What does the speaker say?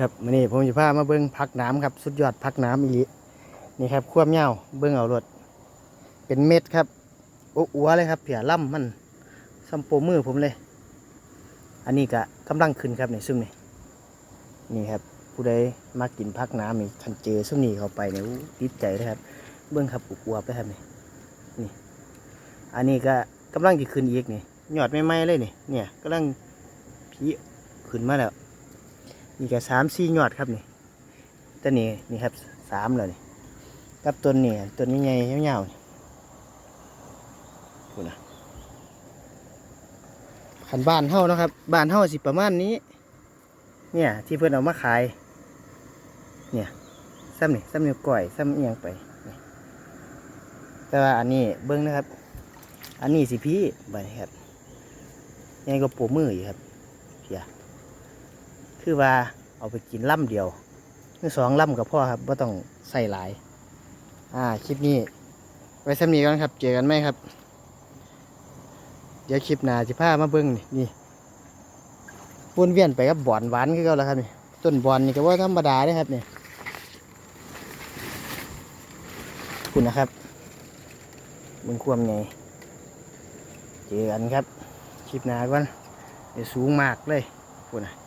ครับมื้อนี้ผมจะพามาเบิ้งพักน้ำครับสุดยอดพักน้ำอีลีนี่ครับความยาเบิ้งเอารถเป็นเม็ดครับโอ้อัวเลยครับเผียล่ำมันซัมโปมือผมเลย อันนี้ก็กำลังขึ้นครับในซึ่งนี่นี่ครับ ผู้ใดมากินพักน้ำนี่คันเจอซึ่งนี่เข้าไปเนี่ยติดใจเลยครับ เบิ้งครับอุกอัวไปครับนี่นี่ อันนี้ก็กำลังจะขึ้นอีกนี่ยอดไม่ไหมเลยนี่เนี่ยกำลังผีขึ้นมาแล้ว นี่ก็สามสี่ยอดครับนี่ต้นนี้นี่ครับสามเลยนี่กับต้นนี่ต้นใหญ่ๆยาวๆนี่ดูนะขันบ้านเฮานะครับบ้านเฮาสิประมาณนี้ เนี่ย ที่เพื่อนเอามาขาย เนี่ยซ้ำนี่ซ้ำนิ้วก้อยซ้ำเอียงไปแต่ว่าอันนี้เบิ้งนะครับ อันนี้สิพี่ใบครับยังก็ปูมืออยู่ครับเพีย คือว่าเอาไปกินล่ำเดียวคือสองล่ำกับพ่อครับว่าต้องใส่หลาย อ่าคลิปนี้ ไว้สำนีก่อนครับ เจอกันไหมครับ เดี๋ยวคลิปหน้าจะพามาเบิ้งนี่นี่วนเวียนไปกับบอนหวานคือเก่าแล้วครับนี่ต้นบอนนี่ก็ว่าธรรมดาเลยครับนี่คุณนะครับเบิ้งควมไงเจอกันครับ คลิปหน้าก่อนสูงมากเลยคุณนะ